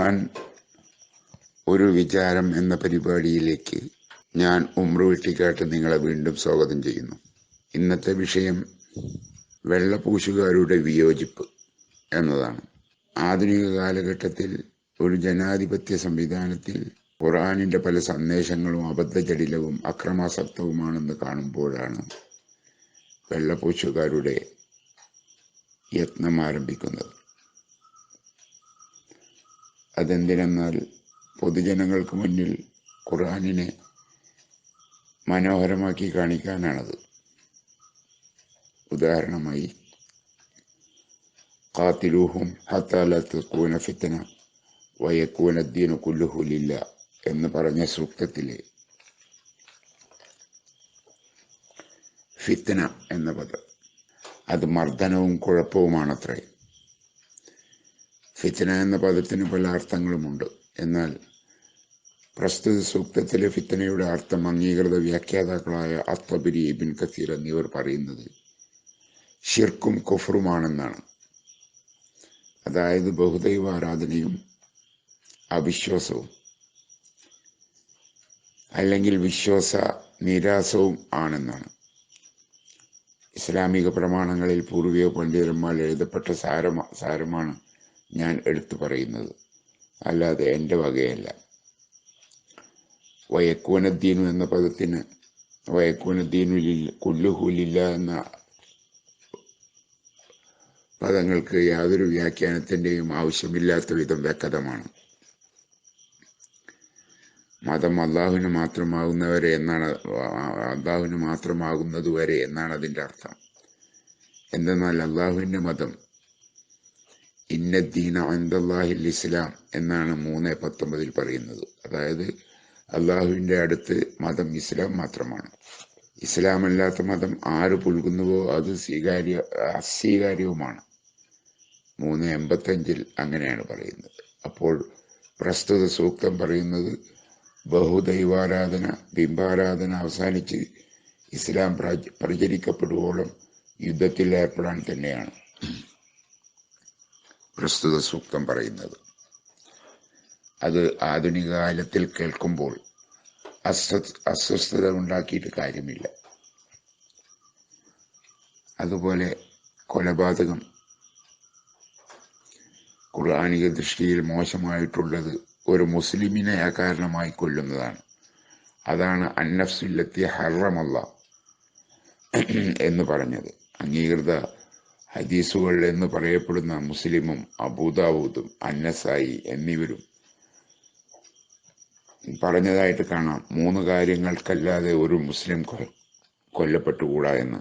ഖുർആൻ ഒരു വിചാരം എന്ന പരിപാടിയിലേക്ക് ഞാൻ ഉമ്ര വെട്ടിക്കാട്ട് നിങ്ങളെ വീണ്ടും സ്വാഗതം ചെയ്യുന്നു. ഇന്നത്തെ വിഷയം വെള്ളപൂശുകാരുടെ വിയോജിപ്പ് എന്നതാണ്. ആധുനിക കാലഘട്ടത്തിൽ ഒരു ജനാധിപത്യ സംവിധാനത്തിൽ ഖുർആാനിന്റെ പല സന്ദേശങ്ങളും അബദ്ധജടിലവും അക്രമാസക്തവുമാണെന്ന് കാണുമ്പോഴാണ് വെള്ളപൂശുകാരുടെ യത്നം ആരംഭിക്കുന്നത്. അതെന്തിനെന്നാൽ പൊതുജനങ്ങൾക്ക് മുന്നിൽ ഖുർആാനിനെ മനോഹരമാക്കി കാണിക്കാനാണത്. ഉദാഹരണമായി ഖാത്തിലൂഹും ഹത്താലത്ത് ഫിത്തന വയക്കൂനദ്ദീനു കുല്ലുഹുലില്ല എന്ന് പറഞ്ഞ സൂക്തത്തിലെ ഫിത്തന എന്ന പദം. അത് മർദ്ദനവും കുഴപ്പവുമാണത്രേ. ഫിത്തന എന്ന പദത്തിന് പല അർത്ഥങ്ങളുമുണ്ട്. എന്നാൽ പ്രസ്തുത സൂക്തത്തിലെ ഫിത്തനയുടെ അർത്ഥം അംഗീകൃത വ്യാഖ്യാതാക്കളായ അത്തബിരി ഇബിൻ കസീർ എന്നിവർ പറയുന്നത് ഷിർക്കും കുഫറുമാണെന്നാണ് അതായത് ബഹുദൈവ ആരാധനയും അവിശ്വാസവും അല്ലെങ്കിൽ വിശ്വാസ നിരാസവും ആണെന്നാണ്. ഇസ്ലാമിക പ്രമാണങ്ങളിൽ പൂർവിക പണ്ഡിതന്മാർ എഴുതപ്പെട്ട സാരമ സാരമാണ് ഞാൻ എടുത്തു പറയുന്നത്. അല്ലാതെ എന്റെ വകയല്ല. വയക്കൂനദ്ദീനു എന്ന പദത്തിന് വയക്കൂനദ്ദീനു കുല്ലുഹൂലില്ല എന്ന പദങ്ങൾക്ക് യാതൊരു വ്യാഖ്യാനത്തിന്റെയും ആവശ്യമില്ലാത്ത വിധം വ്യക്തമാണ്. മതം അള്ളാഹുവിന് മാത്രമാകുന്നവരെ എന്നാണ് അള്ളാഹുവിന് മാത്രമാകുന്നതുവരെ എന്നാണ് അതിന്റെ അർത്ഥം. എന്തെന്നാൽ അള്ളാഹുവിന്റെ മതം ഇന്നദ്ദീന അന്തല്ലാഹിൽ ഇസ്ലാം എന്നാണ് മൂന്ന് പത്തൊമ്പതിൽ പറയുന്നത്. അതായത് അള്ളാഹുവിന്റെ അടുത്ത് മതം ഇസ്ലാം മാത്രമാണ്. ഇസ്ലാം അല്ലാത്ത മതം ആര് പുൽകുന്നുവോ അത് സ്വീകാര്യ അസ്വീകാര്യവുമാണ്. മൂന്ന് എൺപത്തഞ്ചിൽ അങ്ങനെയാണ് പറയുന്നത്. അപ്പോൾ പ്രസ്തുത സൂക്തം പറയുന്നത് ബഹുദൈവാരാധന ബിംബാരാധന അവസാനിച്ച് ഇസ്ലാം പ്രചരിക്കപ്പെടുവോളം യുദ്ധത്തിൽ ഏർപ്പെടാൻ തന്നെയാണ്. പ്രസ്തുത സൂക്തം പറയുന്നത്. അത് ആധുനിക കാലത്തിൽ കേൾക്കുമ്പോൾ അസ്വ അസ്വസ്ഥത ഉണ്ടാക്കിയിട്ട് കാര്യമില്ല. അതുപോലെ കൊലപാതകം ഖുർആാനിക ദൃഷ്ടിയിൽ മോശമായിട്ടുള്ളത് ഒരു മുസ്ലിമിനെ അകാരണമായി കൊല്ലുന്നതാണ്. അതാണ് അന്നഫ്സുല്ലത്തി ഹറമല്ല എന്ന് പറഞ്ഞത്. അംഗീകൃത ഹദീസുകൾ എന്ന് പറയപ്പെടുന്ന മുസ്ലിമും അബൂദാവൂദും അന്നസായി എന്നിവരും പറഞ്ഞതായിട്ട് കാണാം. മൂന്ന് കാര്യങ്ങൾക്കല്ലാതെ ഒരു മുസ്ലിം കൊല്ലപ്പെട്ടുകൂടാ എന്ന്.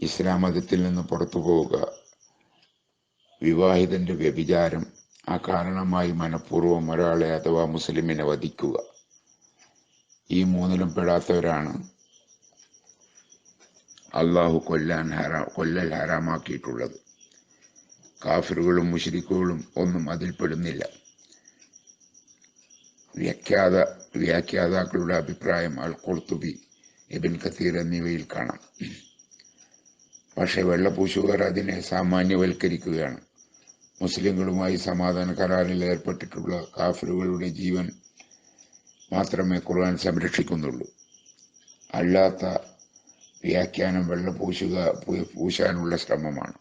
ഇസ്ലാം മതത്തിൽ നിന്ന് പുറത്തു പോവുക വിവാഹിതന്റെ വ്യഭിചാരം ആ കാരണമായി മനഃപൂർവം ഒരാളെ അഥവാ മുസ്ലിമിനെ വധിക്കുക ഈ മൂന്നിലും പെടാത്തവരാണ്. അള്ളാഹു കൊല്ലാൻ ഹറാ കൊല്ലൽ ഹറാമാക്കിയിട്ടുള്ളത്. കാഫിറുകളും മുഷരിക്കുകളും ഒന്നും അതിൽപ്പെടുന്നില്ല വ്യാഖ്യാത വ്യാഖ്യാതാക്കളുടെ അഭിപ്രായം അൽ കൊർത്തുബി എബിൻ കത്തീർ എന്നിവയിൽ കാണാം. പക്ഷെ വെള്ളപൂശുകാർ അതിനെ സാമാന്യവൽക്കരിക്കുകയാണ്. മുസ്ലിങ്ങളുമായി സമാധാന കരാറിൽ ഏർപ്പെട്ടിട്ടുള്ള കാഫിറുകളുടെ ജീവൻ മാത്രമേ ഖുർആൻ സംരക്ഷിക്കുന്നുള്ളൂ. അല്ലാത്ത വ്യാഖ്യാനം വെള്ളപൂശുക പൂശാനുള്ള ശ്രമമാണ്.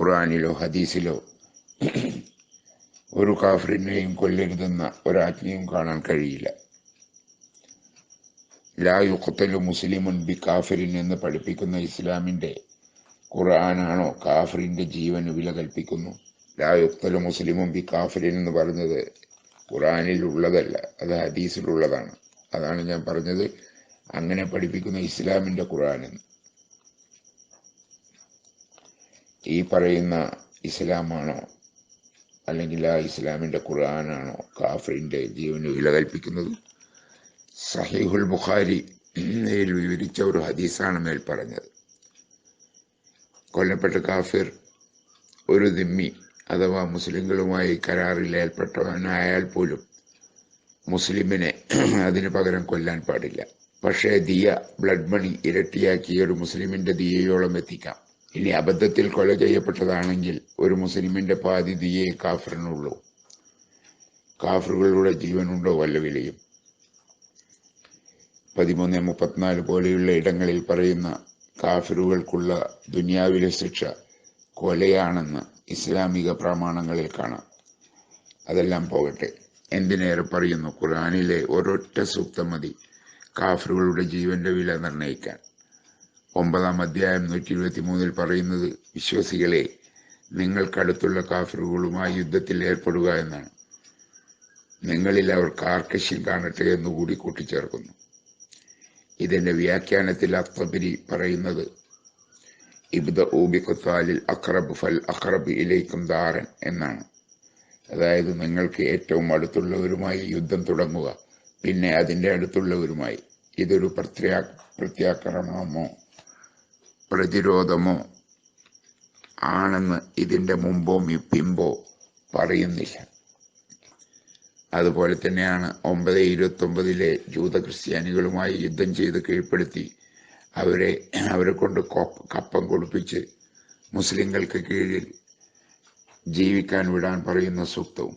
ഖുർആാനിലോ ഹദീസിലോ ഒരു കാഫറിനെയും കൊല്ലരുതെന്ന ഒരാജ്ഞയും കാണാൻ കഴിയില്ല. ലാ യുഖത്തലു മുസ്ലിമുൻ ബി കാഫിറിൻ എന്ന് പഠിപ്പിക്കുന്ന ഇസ്ലാമിന്റെ ഖുർആനാണോ കാഫറിന്റെ ജീവന് വില കൽപ്പിക്കുന്നു? ലാ യുക്തലു മുസ്ലിമും ബി കാഫിറിൻ എന്ന് പറഞ്ഞത് ഖുർആാനിലുള്ളതല്ല അത് ഹദീസിലുള്ളതാണ്. അതാണ് ഞാൻ പറഞ്ഞത്. അങ്ങനെ പഠിപ്പിക്കുന്ന ഇസ്ലാമിന്റെ ഖുർആൻ. ഈ പറയുന്ന ഇസ്ലാമാണോ അല്ലെങ്കിൽ ആ ഇസ്ലാമിന്റെ ഖുർആനാണോ കാഫറിന്റെ ജീവന് വില കൽപ്പിക്കുന്നത്? സഹീഹുൽ ബുഖാരി വിവരിച്ച ഒരു ഹദീസാണ് മേൽ പറഞ്ഞത്. കൊല്ലപ്പെട്ട കാഫിർ ഒരു ദിമ്മി അഥവാ മുസ്ലിങ്ങളുമായി കരാറിൽ ഏർപ്പെട്ടവനായാൽ പോലും മുസ്ലിമിനെ അതിനു പകരം കൊല്ലാൻ പാടില്ല. പക്ഷേ ദിയ ബ്ലഡ് മണി ഇരട്ടിയാക്കി ഒരു മുസ്ലിമിന്റെ ദിയയോളം എത്തിക്കാം. ഇനി അബദ്ധത്തിൽ കൊല ചെയ്യപ്പെട്ടതാണെങ്കിൽ ഒരു മുസ്ലിമിന്റെ പാതി ദിയെ കാഫറിനുള്ളൂ. കാഫറുകളുടെ ജീവനുണ്ടോ വല്ല വിലയും? പതിമൂന്ന് മുപ്പത്തിനാല് പോലെയുള്ള ഇടങ്ങളിൽ പറയുന്ന കാഫിറുകൾക്കുള്ള ദുനിയാവിലെ ശിക്ഷ കൊലയാണെന്ന് ഇസ്ലാമിക പ്രമാണങ്ങളിൽ കാണാം. അതെല്ലാം പോകട്ടെ. എന്തിനേറെ പറയുന്നു? ഖുറാനിലെ ഒരൊറ്റ സൂക്തം മതി. കാഫറുകളുടെ ജീവന്റെ വില നിർണയിക്കാൻ. ഒമ്പതാം അധ്യായം നൂറ്റി ഇരുപത്തി മൂന്നിൽ പറയുന്നത് വിശ്വാസികളെ നിങ്ങൾക്കടുത്തുള്ള കാഫറുകളുമായി യുദ്ധത്തിൽ ഏർപ്പെടുക എന്നാണ്. നിങ്ങളിൽ അവർ കാർക്കശ്യം കാണട്ടെ എന്നുകൂടി കൂട്ടിച്ചേർക്കുന്നു. ഇതിന്റെ വ്യാഖ്യാനത്തിൽ അത്തബിരി പറയുന്നത് ഇബ്ദ ഊബിഖത്താലിൽ അക്രബ് ഫൽ അക്രബ് ഇലേക്കും ദാരൻ എന്നാണ്. അതായത് നിങ്ങൾക്ക് ഏറ്റവും അടുത്തുള്ളവരുമായി യുദ്ധം തുടങ്ങുക. പിന്നെ അതിന്റെ അടുത്തുള്ളവരുമായി ഇതൊരു പ്രത്യാ പ്രത്യാക്രമണമോ പ്രതിരോധമോ ആണെന്ന് ഇതിന്റെ മുമ്പോ പിമ്പോ പറയുന്നില്ല. അതുപോലെ തന്നെയാണ് ഒമ്പത് ഇരുപത്തി ഒമ്പതിലെ ജൂത ക്രിസ്ത്യാനികളുമായി യുദ്ധം ചെയ്ത് കീഴ്പ്പെടുത്തി അവരെ അവരെ കൊണ്ട് കപ്പം കൊടുപ്പിച്ച് മുസ്ലിങ്ങൾക്ക് കീഴിൽ ജീവിക്കാൻ വിടാൻ പറയുന്ന സൂക്തവും.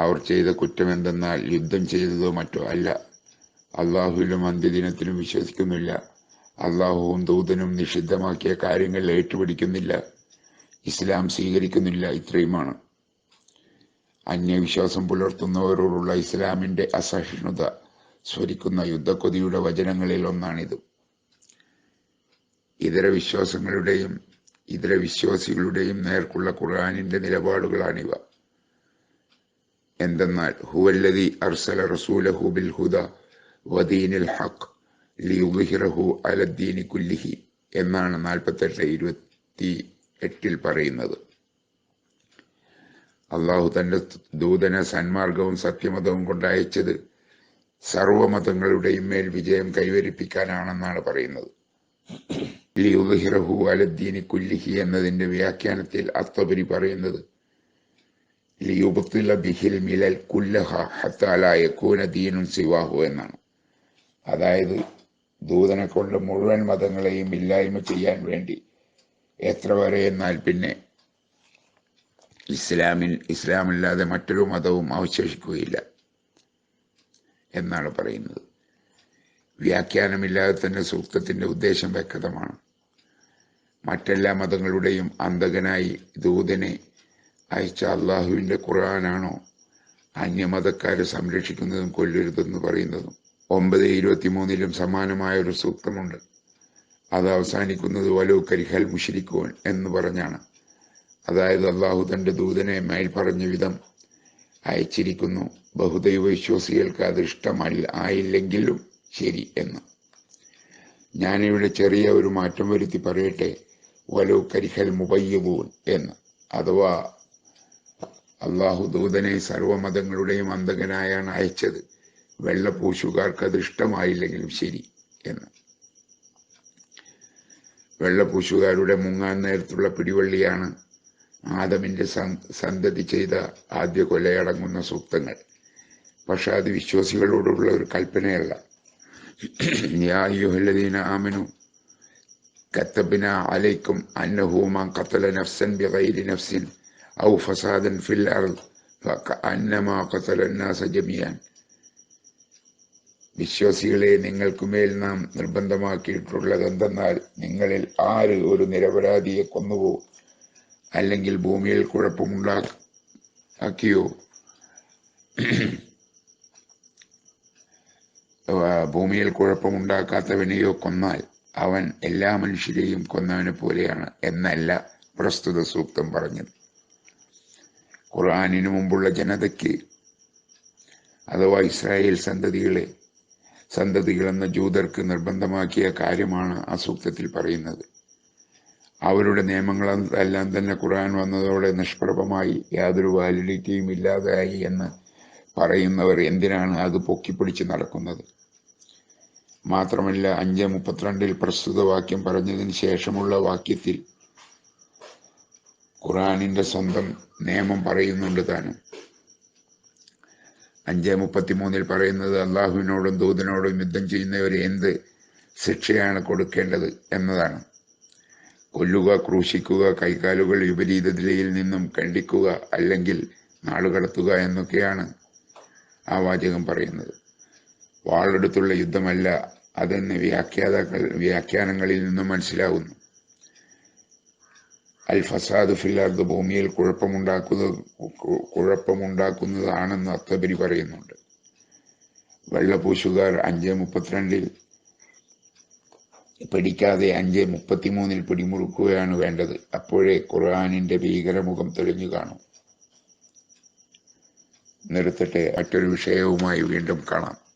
അവർ ചെയ്ത കുറ്റം എന്തെന്നാൽ യുദ്ധം ചെയ്തതോ മറ്റോ അല്ല. അള്ളാഹുവിലും അന്ത്യദിനത്തിലും വിശ്വസിക്കുന്നില്ല. അള്ളാഹുവും ദൂതനും നിഷിദ്ധമാക്കിയ കാര്യങ്ങൾ ഏറ്റുപിടിക്കുന്നില്ല. ഇസ്ലാം സ്വീകരിക്കുന്നില്ല ഇത്രയുമാണ്. അന്യവിശ്വാസം പുലർത്തുന്നവരോടുള്ള ഇസ്ലാമിന്റെ അസഹിഷ്ണുത സ്വരിക്കുന്ന യുദ്ധക്കൊതിയുടെ വചനങ്ങളിൽ ഒന്നാണിത്. ഇതര വിശ്വാസങ്ങളുടെയും ഇതര വിശ്വാസികളുടെയും നേർക്കുള്ള ഖുർആാനിന്റെ നിലപാടുകളാണിവ. എന്തെന്നാൽ ഹുവല്ലതി അർസല റസൂലഹു ബിൽ ഹുദ വദീനിൽ ഹഖ് ലിയുഹിറഹു അലദ്ദീനി കുല്ലിഹി എന്നാണ് നാൽപ്പത്തെട്ട് ഇരുപത്തി എട്ടിൽ പറയുന്നത്. അള്ളാഹു തന്റെ ദൂതന സന്മാർഗവും സത്യമതവും കൊണ്ടയച്ചത് സർവമതങ്ങളുടെയും മേൽ വിജയം കൈവരിപ്പിക്കാനാണെന്നാണ് പറയുന്നത്. ലിയുഹിറഹു അലദ്ദീനി കുല്ലിഹി എന്നതിന്റെ വ്യാഖ്യാനത്തിൽ അത്തബരി പറയുന്നത് ലിയുബത്തില ബിഹിൽ മിലൽ കുല്ലഹ ഹത്താലായ കൂന ദീനുൻ സിവാഹു എന്നാണ്. അതായത് ദൂതനെ കൊണ്ട് മുഴുവൻ മതങ്ങളെയും ഇല്ലായ്മ ചെയ്യാൻ വേണ്ടി എത്ര വരെ എന്നാൽ പിന്നെ ഇസ്ലാമിൽ ഇസ്ലാമില്ലാതെ മറ്റൊരു മതവും അവശേഷിക്കുകയില്ല എന്നാണ് പറയുന്നത്. വ്യാഖ്യാനമില്ലാതെ തന്നെ സൂക്തത്തിന്റെ ഉദ്ദേശം വ്യക്തമാണ്. മറ്റെല്ലാ മതങ്ങളുടെയും അന്തകനായി ദൂതനെ അയച്ച അള്ളാഹുവിന്റെ ഖുർആനാണോ? അന്യമതക്കാരെ സംരക്ഷിക്കുന്നതും കൊല്ലരുതെന്ന് പറയുന്നതും. ഒമ്പത് ഇരുപത്തിമൂന്നിലും സമാനമായ ഒരു സൂക്തമുണ്ട്. അത് അവസാനിക്കുന്നത് വലു കരിഹൽ മുഷിരിക്കുവൻ എന്ന് പറഞ്ഞാണ്. അതായത് അള്ളാഹു തന്റെ ദൂതനെ മേൽ പറഞ്ഞ വിധം അയച്ചിരിക്കുന്നു. ബഹുദൈവ വിശ്വാസികൾക്ക് അത് ഇഷ്ടമല്ല ആയില്ലെങ്കിലും ശരി എന്ന്. ഞാനിവിടെ ചെറിയ ഒരു മാറ്റം വരുത്തി പറയട്ടെ. വലു കരിഹൽ മുബയ്യബൂൻ എന്ന്. അഥവാ അള്ളാഹു ദൂതനെ സർവമതങ്ങളുടെയും അന്തകനായാണ് അയച്ചത്. വെള്ളപൂശുകാർക്ക് അത് ഇഷ്ടമായില്ലെങ്കിലും ശരി എന്ന്. വെള്ളപൂശുകാരുടെ മുങ്ങാൻ നേരത്തുള്ള പിടിവള്ളിയാണ് ആദമിന്റെ സന്തതി ചെയ്ത ആദ്യ കൊലയടങ്ങുന്ന സൂക്തങ്ങൾ. പക്ഷെ അത് വിശ്വാസികളോടുള്ള ഒരു കൽപ്പനയല്ല. യാ അയ്യുഹല്ലദീന ആമനു കത്തബിന അലൈക്കും അന്നഹൂമ കത്തല നഫ്സൻ ബിറൈലി നഫ്സിൻ ഔ ഫസാദൻ ഫിൽ അർദ് അന്നമാ الناس جميعا. വിശ്വാസികളെ നിങ്ങൾക്കുമേൽ നാം നിർബന്ധമാക്കിയിട്ടുള്ളത് എന്തെന്നാൽ നിങ്ങളിൽ ആര് ഒരു നിരപരാധിയെ കൊന്നുവോ അല്ലെങ്കിൽ ഭൂമിയിൽ കുഴപ്പമുണ്ടാക്കിയോ ഭൂമിയിൽ കുഴപ്പമുണ്ടാക്കാത്തവനെയോ കൊന്നാൽ അവൻ എല്ലാ മനുഷ്യരെയും കൊന്നവനെ പോലെയാണ് എന്നല്ല പ്രസ്തുത സൂക്തം പറഞ്ഞത്. ഖുർആാനിനു മുമ്പുള്ള ജനതയ്ക്ക് അഥവാ ഇസ്രായേൽ സന്തതികളെ സന്തതികളെന്ന ജൂതർക്ക് നിർബന്ധമാക്കിയ കാര്യമാണ് ആ സൂക്തത്തിൽ പറയുന്നത്. അവരുടെ നിയമങ്ങളെല്ലാം തന്നെ ഖുർആൻ വന്നതോടെ നിഷ്പ്രഭമായി യാതൊരു വാലിഡിറ്റിയും ഇല്ലാതായി എന്ന് പറയുന്നവർ എന്തിനാണ് അത് പൊക്കിപ്പിടിച്ച് നടക്കുന്നത്? മാത്രമല്ല അഞ്ച് മുപ്പത്തിരണ്ടിൽ പ്രസ്തുത വാക്യം പറഞ്ഞതിന് ശേഷമുള്ള വാക്യത്തിൽ ഖുറാനിന്റെ സ്വന്തം നിയമം പറയുന്നുണ്ട് താനും. അഞ്ച് മുപ്പത്തിമൂന്നിൽ പറയുന്നത് അള്ളാഹുവിനോടും ദൂതനോടും യുദ്ധം ചെയ്യുന്നവരെ എന്ത് ശിക്ഷയാണ് കൊടുക്കേണ്ടത് എന്നതാണ്. കൊല്ലുക ക്രൂശിക്കുക കൈകാലുകൾ വിപരീത നിലയിൽ നിന്നും കണ്ടിക്കുക അല്ലെങ്കിൽ നാടുകടത്തുക എന്നൊക്കെയാണ് ആ വാചകം പറയുന്നത്. വാളെടുത്തുള്ള യുദ്ധമല്ല അതെന്ന് വ്യാഖ്യാതാക്കൾ വ്യാഖ്യാനങ്ങളിൽ നിന്നും മനസ്സിലാകുന്നു അൽ ഫസാദ് ഫില്ലാർദ് ഭൂമിയിൽ കുഴപ്പമുണ്ടാക്കുന്നത് കുഴപ്പമുണ്ടാക്കുന്നതാണെന്ന് അത്തബരി പറയുന്നുണ്ട്. വെള്ളപൂശുകാർ അഞ്ച് മുപ്പത്തിരണ്ടിൽ പിടിക്കാതെ അഞ്ച് മുപ്പത്തിമൂന്നിൽ പിടിമുറുക്കുകയാണ് വേണ്ടത്. അപ്പോഴേ ഖുർആാനിന്റെ ഭീകരമുഖം തെളിഞ്ഞു കാണും. നിർത്തട്ടെ മറ്റൊരു വിഷയവുമായി വീണ്ടും കാണാം.